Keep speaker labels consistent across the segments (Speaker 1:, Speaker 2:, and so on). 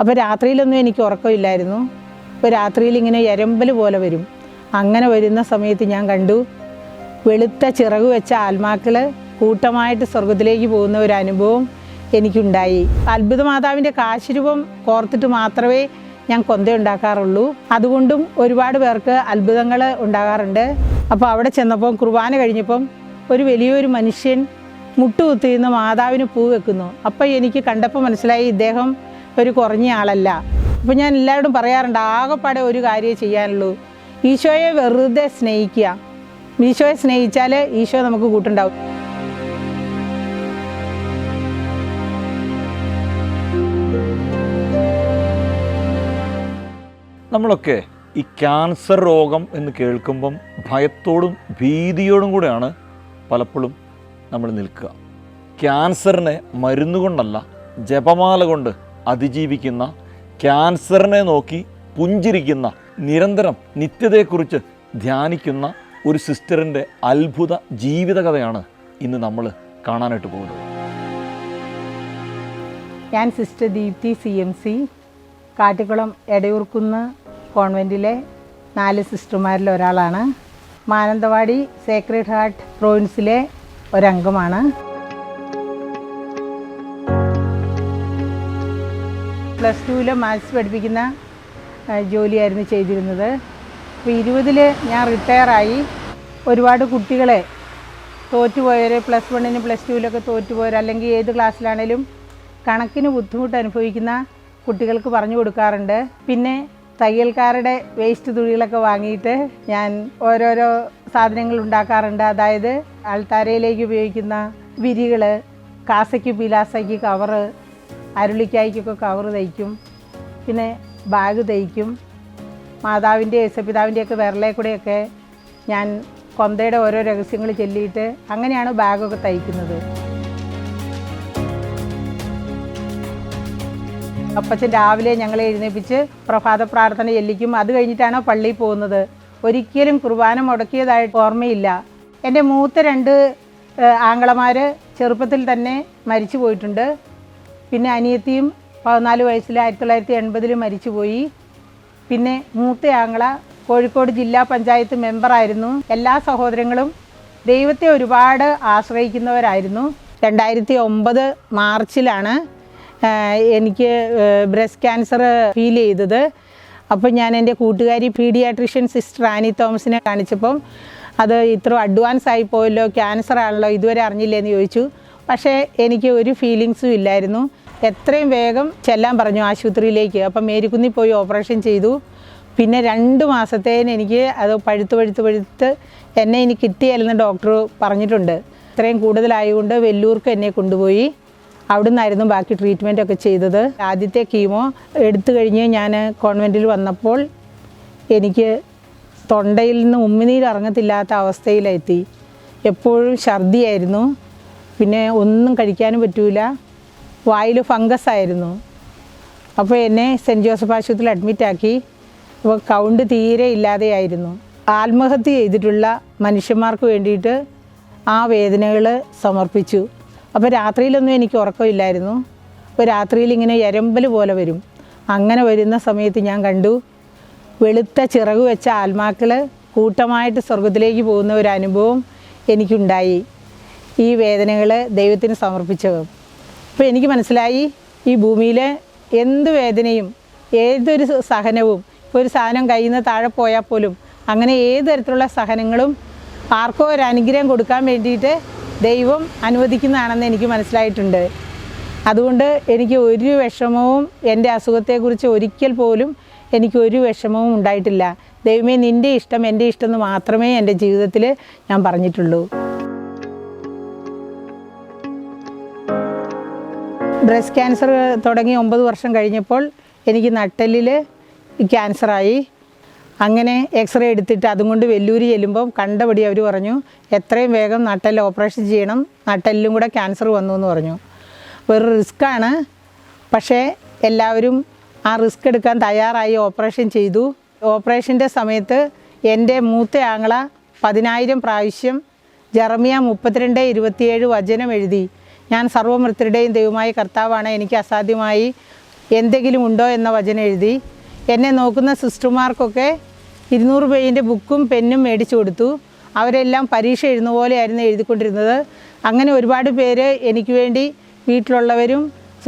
Speaker 1: അപ്പോൾ രാത്രിയിലൊന്നും എനിക്ക് ഉറക്കമില്ലായിരുന്നു. അപ്പോൾ രാത്രിയിൽ ഇങ്ങനെ എരമ്പൽ പോലെ വരും. അങ്ങനെ വരുന്ന സമയത്ത് ഞാൻ കണ്ടു വെളുത്ത ചിറക് വെച്ച ആത്മാക്കൾ കൂട്ടമായിട്ട് സ്വർഗത്തിലേക്ക് പോകുന്ന ഒരു അനുഭവം എനിക്കുണ്ടായി. അത്ഭുത മാതാവിന്റെ കാശുരൂപം കോർത്തിട്ട് മാത്രമേ ഞാൻ കൊന്ത ഉണ്ടാക്കാറുള്ളൂ അതുകൊണ്ടും ഒരുപാട് പേർക്ക് അത്ഭുതങ്ങൾ ഉണ്ടാകാറുണ്ട്. അപ്പോൾ അവിടെ ചെന്നപ്പം കുർബാന കഴിഞ്ഞപ്പം ഒരു വലിയൊരു മനുഷ്യൻ മുട്ടുകുത്തിയുന്ന മാതാവിന് പൂ വെക്കുന്നു. അപ്പോൾ എനിക്ക് കണ്ടപ്പോൾ മനസ്സിലായി ഇദ്ദേഹം ഒരു കുറഞ്ഞ ആളല്ല. അപ്പം ഞാൻ എല്ലാവരോടും പറയാറുണ്ട് ആകെപ്പാടെ ഒരു കാര്യമേ ചെയ്യാനുള്ളൂ. ഈശോയെ വെറുതെ സ്നേഹിക്കുക. ഈശോയെ സ്നേഹിച്ചാൽ ഈശോ നമുക്ക് കൂട്ടുണ്ടാവും.
Speaker 2: നമ്മളൊക്കെ ഈ ക്യാൻസർ രോഗം എന്ന് കേൾക്കുമ്പം ഭയത്തോടും ഭീതിയോടും കൂടെയാണ് പലപ്പോഴും നമ്മൾ നിൽക്കുക. ക്യാൻസറിനെ മരുന്നുകൊണ്ടല്ല ജപമാല കൊണ്ട് അതിജീവിക്കുന്ന ക്യാൻസറിനെ നോക്കി പുഞ്ചിരിക്കുന്ന നിരന്തരം നിത്യതയെക്കുറിച്ച് ധ്യാനിക്കുന്ന ഒരു സിസ്റ്ററിന്റെ അത്ഭുത ജീവിതകഥയാണ് ഇന്ന് നമ്മൾ കാണാനായിട്ട് പോകുന്നത്.
Speaker 1: ഞാൻ sister Deepthi C M C Kattikkulam Edayoorkkunnu കോൺവെന്റിലെ നാല് സിസ്റ്റർമാരിൽ ഒരാളാണ്. മാനന്തവാടി സേക്രഡ് ഹാർട്ട് പ്രോവിൻസിലെ ഒരംഗമാണ്. പ്ലസ് ടുവിൽ മാത്സ് പഠിപ്പിക്കുന്ന ജോലിയായിരുന്നു ചെയ്തിരുന്നത്. അപ്പോൾ ഇരുപതിൽ ഞാൻ റിട്ടയറായി. ഒരുപാട് കുട്ടികളെ തോറ്റുപോയവർ പ്ലസ് വണ്ണിന് പ്ലസ് ടുവിലൊക്കെ തോറ്റുപോയവർ അല്ലെങ്കിൽ ഏത് ക്ലാസ്സിലാണേലും കണക്കിന് ബുദ്ധിമുട്ട് അനുഭവിക്കുന്ന കുട്ടികൾക്ക് പറഞ്ഞു കൊടുക്കാറുണ്ട്. പിന്നെ തയ്യൽക്കാരുടെ വേസ്റ്റ് തുണികളൊക്കെ വാങ്ങിയിട്ട് ഞാൻ ഓരോരോ സാധനങ്ങൾ ഉണ്ടാക്കാറുണ്ട്. അതായത് ആൾത്താരയിലേക്ക് ഉപയോഗിക്കുന്ന വിരികൾ കാസയ്ക്ക് പിലാസയ്ക്ക് കവറ് അരുളിക്കായ്ക്കൊക്കെ കവറ് തയ്ക്കും. പിന്നെ ബാഗ് തയ്ക്കും. മാതാവിന്റെ യേശപിതാവിന്റെയൊക്കെ വിരലെ കൂടെയൊക്കെ ഞാൻ കൊന്തയുടെ ഓരോ രഹസ്യങ്ങൾ ചൊല്ലിയിട്ട് അങ്ങനെയാണ് ബാഗൊക്കെ തയ്ക്കുന്നത്. അപ്പച്ചൻ രാവിലെ ഞങ്ങളെ എഴുന്നേപ്പിച്ച് പ്രഭാത പ്രാർത്ഥന ചൊല്ലിക്കും. അത് കഴിഞ്ഞിട്ടാണ് പള്ളിയിൽ പോകുന്നത്. ഒരിക്കലും കുർബാന മുടക്കിയതായിട്ട് ഓർമ്മയില്ല. എന്റെ മൂത്ത രണ്ട് ആങ്ങളമാർ ചെറുപ്പത്തിൽ തന്നെ മരിച്ചു പോയിട്ടുണ്ട് പിന്നെ അനിയത്തിയും പതിനാല് വയസ്സിൽ ആയിരത്തി തൊള്ളായിരത്തി എൺപതിൽ മരിച്ചുപോയി. പിന്നെ മൂത്ത ആങ്ങള കോഴിക്കോട് ജില്ലാ പഞ്ചായത്ത് മെമ്പറായിരുന്നു. എല്ലാ സഹോദരങ്ങളും ദൈവത്തെ ഒരുപാട് ആശ്രയിക്കുന്നവരായിരുന്നു. രണ്ടായിരത്തി ഒമ്പത് മാർച്ചിലാണ് എനിക്ക് ബ്രസ്റ്റ് ക്യാൻസർ ഫീൽ ചെയ്തത്. അപ്പോൾ ഞാൻ എന്റെ കൂട്ടുകാരി പീഡിയാട്രിഷ്യൻ സിസ്റ്റർ ആനി തോമസിനെ കാണിച്ചപ്പം അത് ഇത്ര അഡ്വാൻസ് ആയി പോയല്ലോ ക്യാൻസർ ആണല്ലോ ഇതുവരെ അറിഞ്ഞില്ലേന്ന് ചോദിച്ചു. പക്ഷേ എനിക്ക് ഒരു ഫീലിങ്സും ഇല്ലായിരുന്നു. എത്രയും വേഗം ചെല്ലാൻ പറഞ്ഞു ആശുപത്രിയിലേക്ക്. അപ്പം മേരിക്കുന്നിൽ പോയി ഓപ്പറേഷൻ ചെയ്തു. പിന്നെ രണ്ട് മാസത്തേന് എനിക്ക് അത് പഴുത്ത് പഴുത്ത് പഴുത്ത് എന്നെ ഇനി കിട്ടിയല്ലെന്ന് ഡോക്ടർ പറഞ്ഞിട്ടുണ്ട്. ഇത്രയും കൂടുതലായതുകൊണ്ട് വെല്ലൂർക്ക് എന്നെ കൊണ്ടുപോയി. അവിടെ നിന്നായിരുന്നു ബാക്കി ട്രീറ്റ്മെന്റ് ഒക്കെ ചെയ്തത്. ആദ്യത്തെ കീമോ എടുത്തു കഴിഞ്ഞ് ഞാൻ കോൺവെന്റിൽ വന്നപ്പോൾ എനിക്ക് തൊണ്ടയിൽ നിന്ന് ഉമ്മിനീര് ഇറങ്ങത്തില്ലാത്ത അവസ്ഥയിലെത്തി. എപ്പോഴും ഛർദിയായിരുന്നു. പിന്നെ ഒന്നും കഴിക്കാനും പറ്റൂല. വായിൽ ഫംഗസ് ആയിരുന്നു. അപ്പോൾ എന്നെ സെന്റ് ജോസഫ് ആശുപത്രിയിൽ അഡ്മിറ്റാക്കി അപ്പോൾ കൗണ്ട് തീരെ ഇല്ലാതെയായിരുന്നു. ആത്മഹത്യ ചെയ്തിട്ടുള്ള മനുഷ്യന്മാർക്ക് വേണ്ടിയിട്ട് ആ വേദനകൾ സമർപ്പിച്ചു. അപ്പോൾ രാത്രിയിലൊന്നും എനിക്ക് ഉറക്കമില്ലായിരുന്നു. അപ്പോൾ രാത്രിയിൽ ഇങ്ങനെ എരമ്പൽ പോലെ വരും. അങ്ങനെ വരുന്ന സമയത്ത് ഞാൻ കണ്ടു. വെളുത്ത ചിറക് വെച്ച ആത്മാക്കൾ കൂട്ടമായിട്ട് സ്വർഗത്തിലേക്ക് പോകുന്ന ഒരു അനുഭവം എനിക്കുണ്ടായി. ഈ വേദനകൾ ദൈവത്തിന് സമർപ്പിച്ചത്. അപ്പോൾ എനിക്ക് മനസ്സിലായി ഈ ഭൂമിയിലെ എന്ത് വേദനയും ഏതൊരു സഹനവും ഇപ്പോൾ ഒരു സാധനം കയ്യിൽ നിന്ന് താഴെ പോയാൽ പോലും അങ്ങനെ ഏത് തരത്തിലുള്ള സഹനങ്ങളും ആർക്കോ ഒരു അനുഗ്രഹം കൊടുക്കാൻ വേണ്ടിയിട്ട് ദൈവം അനുവദിക്കുന്നതാണെന്ന് എനിക്ക് മനസ്സിലായിട്ടുണ്ട്. അതുകൊണ്ട് എനിക്ക് ഒരു വിഷമവും എന്റെ അസുഖത്തെക്കുറിച്ച് ഒരിക്കൽ പോലും എനിക്ക് ഒരു വിഷമവും ഉണ്ടായിട്ടില്ല. ദൈവമേ നിന്റെ ഇഷ്ടം എന്റെ ഇഷ്ടം എന്ന് മാത്രമേ എന്റെ ജീവിതത്തിൽ ഞാൻ പറഞ്ഞിട്ടുള്ളൂ. ബ്രസ്റ്റ് ക്യാൻസർ തുടങ്ങി ഒമ്പത് വർഷം കഴിഞ്ഞപ്പോൾ എനിക്ക് നട്ടലിൽ ക്യാൻസറായി. അങ്ങനെ എക്സ്റേ എടുത്തിട്ട് അതും കൊണ്ട് വെല്ലൂര് ചെല്ലുമ്പം കണ്ടപടി അവർ പറഞ്ഞു എത്രയും വേഗം നട്ടൽ ഓപ്പറേഷൻ ചെയ്യണം. നട്ടലിലും കൂടെ ക്യാൻസർ വന്നു എന്ന് പറഞ്ഞു ഒരു റിസ്ക്കാണ് പക്ഷേ എല്ലാവരും ആ റിസ്ക് എടുക്കാൻ തയ്യാറായി ഓപ്പറേഷൻ ചെയ്തു. ഓപ്പറേഷന്റെ സമയത്ത് എന്റെ മൂത്ത ആങ്ങള പതിനായിരം പ്രാവശ്യം ജർമിയ മുപ്പത്തിരണ്ട് ഇരുപത്തിയേഴ് വചനം എഴുതി. ഞാൻ സർവമൃത്തരുടെയും ദൈവമായ കർത്താവാണ്. എനിക്ക് അസാധ്യമായി എന്തെങ്കിലും ഉണ്ടോ എന്ന വചനം എഴുതി എന്നെ നോക്കുന്ന സിസ്റ്റർമാർക്കൊക്കെ ഇരുന്നൂറ് പേജിന്റെ ബുക്കും പെന്നും മേടിച്ചു കൊടുത്തു. അവരെല്ലാം പരീക്ഷ എഴുതുന്ന പോലെയായിരുന്നു എഴുതിക്കൊണ്ടിരുന്നത്. അങ്ങനെ ഒരുപാട് പേര് എനിക്ക് വേണ്ടി വീട്ടിലുള്ളവരും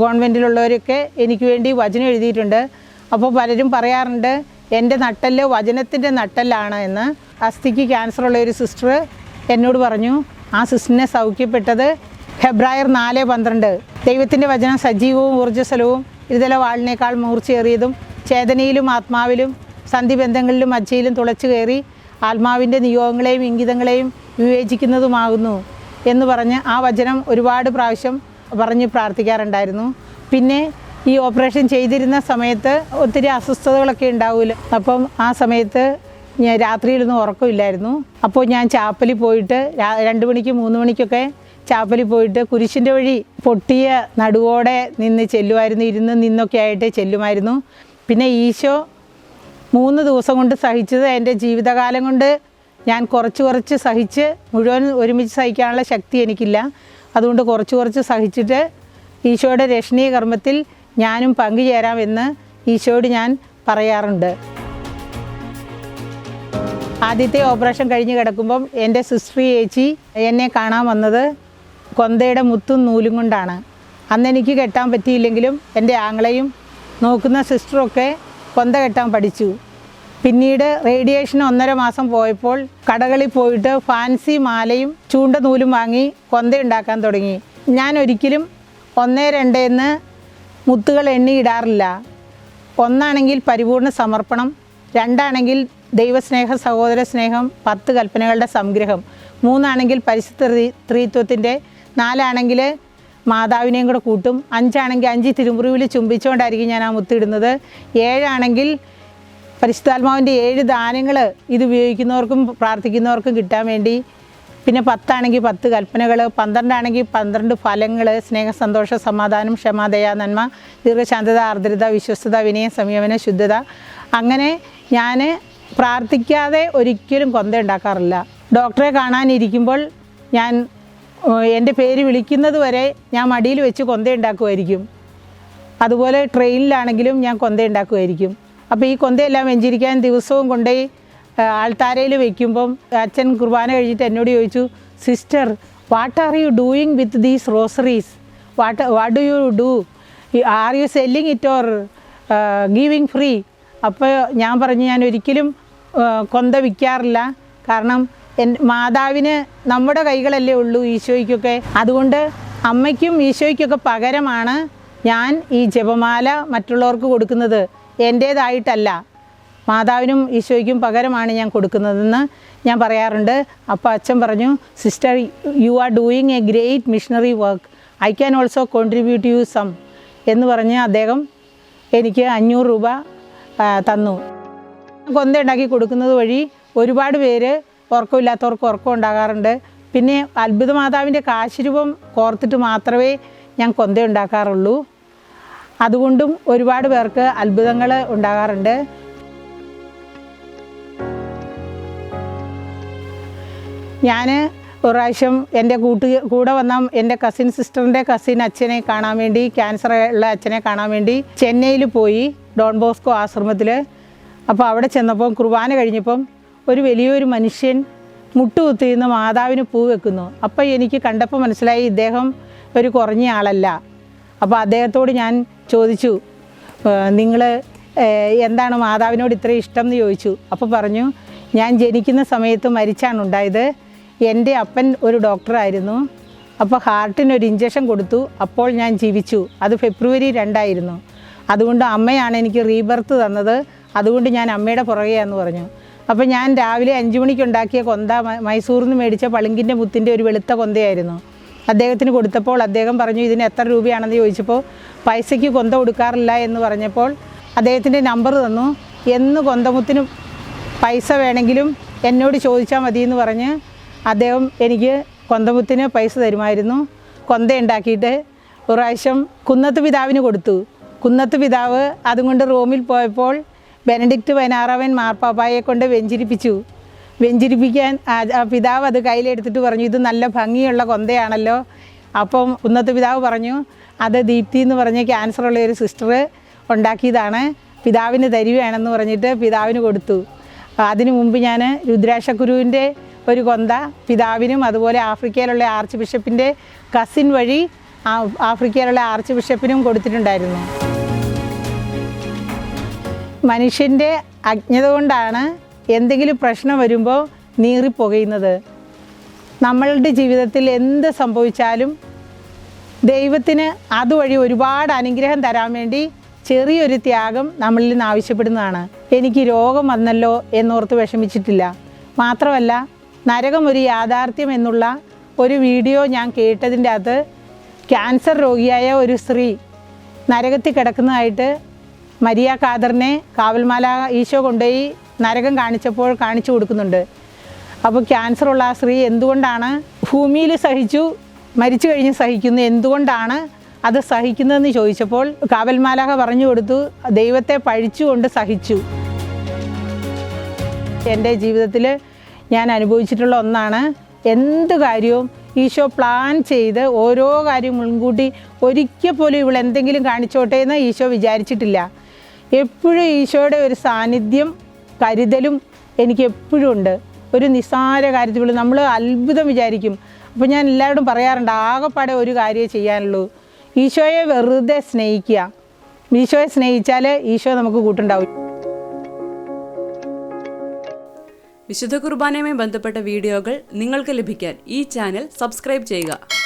Speaker 1: ഗവൺമെന്റിലുള്ളവരൊക്കെ എനിക്ക് വേണ്ടി വചനം എഴുതിയിട്ടുണ്ട്. അപ്പോൾ പലരും പറയാറുണ്ട് എന്റെ നട്ടൽ വചനത്തിന്റെ നട്ടല്ലാണ് എന്ന്. അസ്ഥിക്ക് ക്യാൻസർ ഉള്ള ഒരു സിസ്റ്റർ എന്നോട് പറഞ്ഞു ആ സിസ്റ്ററിനെ സൗഖ്യപ്പെട്ടത് ഫെബ്രുവരി നാല് പന്ത്രണ്ട്. ദൈവത്തിന്റെ വചനം സജീവവും ഊർജസ്വലവും ഇരുതല വാളിനേക്കാൾ മൂർച്ചയേറിയതും ചേതനയിലും ആത്മാവിലും സന്ധിബന്ധങ്ങളിലും മജ്ജയിലും തുളച്ചു കയറി ആത്മാവിന്റെ നിയോഗങ്ങളെയും ഇംഗിതങ്ങളെയും വിവേചിക്കുന്നതുമാകുന്നു എന്ന് പറഞ്ഞ് ആ വചനം ഒരുപാട് പ്രാവശ്യം പറഞ്ഞ് പ്രാർത്ഥിക്കാറുണ്ടായിരുന്നു. പിന്നെ ഈ ഓപ്പറേഷൻ ചെയ്തിരുന്ന സമയത്ത് ഒത്തിരി അസ്വസ്ഥതകളൊക്കെ ഉണ്ടാവില്ല അപ്പം ആ സമയത്ത് ഞാൻ രാത്രിയിലൊന്നും ഉറക്കമില്ലായിരുന്നു. അപ്പോൾ ഞാൻ ചാപ്പലിൽ പോയിട്ട് രണ്ട് മണിക്ക് മൂന്ന് മണിക്കൊക്കെ ചാപ്പലിൽ പോയിട്ട് കുരിശിന്റെ വഴി പൊട്ടിയ നടുവോടെ നിന്ന് ചെല്ലുമായിരുന്നു. ഇരുന്ന് നിന്നൊക്കെ ആയിട്ട് ചെല്ലുമായിരുന്നു. പിന്നെ ഈശോ മൂന്ന് ദിവസം കൊണ്ട് സഹിച്ചത് എന്റെ ജീവിതകാലം കൊണ്ട് ഞാൻ കുറച്ച് കുറച്ച് സഹിച്ച് മുഴുവൻ ഒരുമിച്ച് സഹിക്കാനുള്ള ശക്തി എനിക്കില്ല. അതുകൊണ്ട് കുറച്ച് കുറച്ച് സഹിച്ചിട്ട് ഈശോയുടെ രക്ഷണീയ കർമ്മത്തിൽ ഞാനും പങ്കുചേരാമെന്ന് ഈശോയോട് ഞാൻ പറയാറുണ്ട്. ആദ്യത്തെ ഓപ്പറേഷൻ കഴിഞ്ഞ് കിടക്കുമ്പം എന്റെ സിസ്റ്റർ ചേച്ചി എന്നെ കാണാൻ വന്നത് കൊന്തയുടെ മുത്തും നൂലും കൊണ്ടാണ്. അന്ന് എനിക്ക് കെട്ടാൻ പറ്റിയില്ലെങ്കിലും എന്റെ ആങ്ങളെയും നോക്കുന്ന സിസ്റ്ററൊക്കെ കൊന്ത കെട്ടാൻ പഠിച്ചു. പിന്നീട് റേഡിയേഷൻ ഒന്നര മാസം പോയപ്പോൾ കടകളിൽ പോയിട്ട് ഫാൻസി മാലയും ചൂണ്ട നൂലും വാങ്ങി കൊന്ത ഉണ്ടാക്കാൻ തുടങ്ങി. ഞാൻ ഒരിക്കലും ഒന്നേ രണ്ടേന്ന് മുത്തുകൾ എണ്ണിയിടാറില്ല ഒന്നാണെങ്കിൽ പരിപൂർണ സമർപ്പണം രണ്ടാണെങ്കിൽ ദൈവസ്നേഹ സഹോദര സ്നേഹം പത്ത് കൽപ്പനകളുടെ സംഗ്രഹം മൂന്നാണെങ്കിൽ പരിശുദ്ധ സ്ത്രീത്വത്തിന്റെ ത്രിത്വത്തിന്റെ നാലാണെങ്കിൽ മാതാവിനെയും കൂടെ കൂട്ടും. അഞ്ചാണെങ്കിൽ അഞ്ച് തിരുമുറിവിൽ ചുംബിച്ചുകൊണ്ടായിരിക്കും ഞാൻ ആ മുത്തിടുന്നത് ഏഴാണെങ്കിൽ പരിശുദ്ധാത്മാവിന്റെ ഏഴ് ദാനങ്ങൾ ഇത് ഉപയോഗിക്കുന്നവർക്കും പ്രാർത്ഥിക്കുന്നവർക്കും കിട്ടാൻ വേണ്ടി. പിന്നെ പത്താണെങ്കിൽ പത്ത് കൽപ്പനകൾ പന്ത്രണ്ടാണെങ്കിൽ പന്ത്രണ്ട് ഫലങ്ങൾ സ്നേഹ സന്തോഷ സമാധാനം ക്ഷമാദയാ ദയ നന്മ ദീർഘശാന്തത ആർദ്രത വിശ്വസ്തത വിനയം സംയമന ശുദ്ധത. അങ്ങനെ ഞാൻ പ്രാർത്ഥിക്കാതെ ഒരിക്കലും കൊന്ത ഉണ്ടാക്കാറില്ല. ഡോക്ടറെ കാണാനിരിക്കുമ്പോൾ ഞാൻ എന്റെ പേര് വിളിക്കുന്നത് വരെ ഞാൻ മടിയിൽ വെച്ച് കൊന്ത ഉണ്ടാക്കുമായിരിക്കും. അതുപോലെ ട്രെയിനിലാണെങ്കിലും ഞാൻ കൊന്ത ഉണ്ടാക്കുമായിരിക്കും. അപ്പോൾ ഈ കൊന്തയെല്ലാം വെഞ്ചിരിക്കാൻ ദിവസവും കൊണ്ടുപോയി ആൾത്താരയിൽ വെക്കുമ്പം അച്ഛൻ കുർബാന കഴിഞ്ഞിട്ട് എന്നോട് ചോദിച്ചു sister what are you doing with these rosaries what what do you do are you selling it or giving free അപ്പോൾ ഞാൻ പറഞ്ഞു ഞാൻ ഒരിക്കലും കൊന്ത വിൽക്കാറില്ല. കാരണം മാതാവിന് നമ്മുടെ കൈകളല്ലേ ഉള്ളൂ ഈശോയ്ക്കൊക്കെ. അതുകൊണ്ട് അമ്മയ്ക്കും ഈശോയ്ക്കൊക്കെ പകരമാണ് ഞാൻ ഈ ജപമാല മറ്റുള്ളവർക്ക് കൊടുക്കുന്നത്. എന്റേതായിട്ടല്ല മാതാവിനും ഈശോയ്ക്കും പകരമാണ് ഞാൻ കൊടുക്കുന്നതെന്ന് ഞാൻ പറയാറുണ്ട്. അപ്പോൾ അച്ഛൻ പറഞ്ഞു sister you are doing a great missionary work I can also contribute you some എന്ന് പറഞ്ഞ് അദ്ദേഹം എനിക്ക് അഞ്ഞൂറ് രൂപ തന്നു. കൊന്ത ഉണ്ടാക്കി കൊടുക്കുന്നത് വഴി ഒരുപാട് പേര് ഉറക്കമില്ലാത്തവർക്ക് ഉറക്കം ഉണ്ടാകാറുണ്ട്. പിന്നെ അത്ഭുത മാതാവിന്റെ കാശിരൂപം കോർത്തിട്ട് മാത്രമേ ഞാൻ കൊന്ത ഉണ്ടാക്കാറുള്ളൂ. അതുകൊണ്ടും ഒരുപാട് പേർക്ക് അത്ഭുതങ്ങൾ ഉണ്ടാകാറുണ്ട്. ഞാൻ ഒരു പ്രാവശ്യം എന്റെ കൂട്ട് കൂടെ വന്ന എന്റെ കസിൻ സിസ്റ്ററിന്റെ കസിൻ അച്ഛനെ കാണാൻ വേണ്ടി ക്യാൻസർ ഉള്ള അച്ഛനെ കാണാൻ വേണ്ടി ചെന്നൈയിൽ പോയി ഡോൺ ബോസ്കോ ആശ്രമത്തിൽ. അപ്പോൾ അവിടെ ചെന്നപ്പം കുർബാന കഴിഞ്ഞപ്പം ഒരു വലിയൊരു മനുഷ്യൻ മുട്ടുകുത്തിയിരുന്ന് മാതാവിന് പൂ വെക്കുന്നു. അപ്പോൾ എനിക്ക് കണ്ടപ്പോൾ മനസ്സിലായി ഇദ്ദേഹം ഒരു കുറഞ്ഞ ആളല്ല. അപ്പോൾ അദ്ദേഹത്തോട് ഞാൻ ചോദിച്ചു നിങ്ങൾ എന്താണ് മാതാവിനോട് ഇത്ര ഇഷ്ടം എന്ന് ചോദിച്ചു. അപ്പോൾ പറഞ്ഞു ഞാൻ ജനിക്കുന്ന സമയത്ത് മരിച്ചാണ് ഉണ്ടായത്. എന്റെ അപ്പൻ ഒരു ഡോക്ടറായിരുന്നു അപ്പോൾ ഹാർട്ടിന് ഒരു ഇഞ്ചക്ഷൻ കൊടുത്തു. അപ്പോൾ ഞാൻ ജീവിച്ചു. അത് ഫെബ്രുവരി രണ്ടായിരുന്നു. അതുകൊണ്ട് അമ്മയാണ് എനിക്ക് റീബർത്ത് തന്നത്. അതുകൊണ്ട് ഞാൻ അമ്മയുടെ പുറകെയാന്ന് പറഞ്ഞു. അപ്പോൾ ഞാൻ രാവിലെ അഞ്ച് മണിക്ക് ഉണ്ടാക്കിയ കൊന്ത മൈസൂറിൽ നിന്ന് മേടിച്ച പളുങ്കിന്റെ മുത്തിന്റെ ഒരു വെളുത്ത കൊന്തയായിരുന്നു. അദ്ദേഹത്തിന് കൊടുത്തപ്പോൾ അദ്ദേഹം പറഞ്ഞു ഇതിന് എത്ര രൂപയാണെന്ന് ചോദിച്ചപ്പോൾ പൈസയ്ക്ക് കൊന്ത കൊടുക്കാറില്ല എന്ന് പറഞ്ഞപ്പോൾ അദ്ദേഹത്തിന്റെ നമ്പർ തന്നു. എന്ന് കൊന്തമുത്തിന് പൈസ വേണമെങ്കിലും എന്നോട് ചോദിച്ചാൽ മതി എന്ന് പറഞ്ഞ് അദ്ദേഹം എനിക്ക് കൊന്തമുത്തിന് പൈസ തരുമായിരുന്നു. കൊന്ത ഉണ്ടാക്കിയിട്ട് ഒരു പ്രാവശ്യം കുന്നത്ത് പിതാവിന് കൊടുത്തു. കുന്നത്ത് പിതാവ് അതും കൊണ്ട് റോമിൽ പോയപ്പോൾ ബെനഡിക്റ്റ് പതിനാറാവൻ മാർപ്പാപ്പായെ കൊണ്ട് വെഞ്ചിരിപ്പിച്ചു. വെഞ്ചിരിപ്പിക്കാൻ പിതാവ് അത് കയ്യിലെടുത്തിട്ട് പറഞ്ഞു ഇത് നല്ല ഭംഗിയുള്ള കൊന്തയാണല്ലോ. അപ്പം ഉന്നത്തെ പിതാവ് പറഞ്ഞു അത് ദീപ്തി എന്ന് പറഞ്ഞ ക്യാൻസർ ഉള്ള ഒരു സിസ്റ്റർ ഉണ്ടാക്കിയതാണ്. പിതാവിന് തരികയാണെന്ന് പറഞ്ഞിട്ട് പിതാവിന് കൊടുത്തു. അതിനു മുമ്പ് ഞാൻ രുദ്രാക്ഷക്കുരുവിന്റെ ഒരു കൊന്ത പിതാവിനും അതുപോലെ ആഫ്രിക്കയിലുള്ള ആർച്ച് ബിഷപ്പിന്റെ കസിൻ വഴി ആഫ്രിക്കയിലുള്ള ആർച്ച് ബിഷപ്പിനും കൊടുത്തിട്ടുണ്ടായിരുന്നു. മനുഷ്യന്റെ അജ്ഞത കൊണ്ടാണ് എന്തെങ്കിലും പ്രശ്നം വരുമ്പോൾ നീറിപ്പുകയുന്നത്. നമ്മളുടെ ജീവിതത്തിൽ എന്ത് സംഭവിച്ചാലും ദൈവത്തിന് അതുവഴി ഒരുപാട് അനുഗ്രഹം തരാൻ വേണ്ടി ചെറിയൊരു ത്യാഗം നമ്മളിൽ നിന്ന് ആവശ്യപ്പെടുന്നതാണ്. എനിക്ക് രോഗം വന്നല്ലോ എന്നോർത്ത് വിഷമിച്ചിട്ടില്ല. മാത്രമല്ല നരകം ഒരു യാഥാർത്ഥ്യം എന്നുള്ള ഒരു വീഡിയോ ഞാൻ കേട്ടതിന്റെ അകത്ത് ക്യാൻസർ രോഗിയായ ഒരു സ്ത്രീ നരകത്തിൽ കിടക്കുന്നതായിട്ട് മരിയ കാദറിനെ കാവൽമാല ഈശോ കൊണ്ടുപോയി നരകം കാണിച്ചപ്പോൾ കാണിച്ചു കൊടുക്കുന്നുണ്ട്. അപ്പോൾ ക്യാൻസറുള്ള ആ സ്ത്രീ എന്തുകൊണ്ടാണ് ഭൂമിയിൽ സഹിച്ചു മരിച്ചു കഴിഞ്ഞ് സഹിക്കുന്നു എന്തുകൊണ്ടാണ് അത് സഹിക്കുന്നതെന്ന് ചോദിച്ചപ്പോൾ കാവൽമാലാഹ പറഞ്ഞു കൊടുത്തു ദൈവത്തെ പഴിച്ചുകൊണ്ട് സഹിച്ചു. എന്റെ ജീവിതത്തിൽ ഞാൻ അനുഭവിച്ചിട്ടുള്ള ഒന്നാണ് എന്ത് കാര്യവും ഈശോ പ്ലാൻ ചെയ്ത് ഓരോ കാര്യവും മുൻകൂട്ടി ഒരിക്കൽ പോലും ഇവൾ എന്തെങ്കിലും കാണിച്ചോട്ടെ എന്ന് ഈശോ വിചാരിച്ചിട്ടില്ല. എപ്പോഴും ഈശോയുടെ ഒരു സാന്നിധ്യം കരുതലും എനിക്ക് എപ്പോഴും ഉണ്ട്. ഒരു നിസ്സാര കാര്യത്തിൽ നമ്മൾ അത്ഭുതം വിചാരിക്കും. അപ്പോൾ ഞാൻ എല്ലാവരോടും പറയാറുണ്ട് ആകെപ്പാടെ ഒരു കാര്യമേ ചെയ്യാനുള്ളൂ. ഈശോയെ വെറുതെ സ്നേഹിക്കുക. ഈശോയെ സ്നേഹിച്ചാൽ ഈശോ നമുക്ക് കൂട്ടുണ്ടാവും.
Speaker 3: വിശുദ്ധ കുർബാനയുമായി ബന്ധപ്പെട്ട വീഡിയോകൾ നിങ്ങൾക്ക് ലഭിക്കാൻ ഈ ചാനൽ സബ്സ്ക്രൈബ് ചെയ്യുക.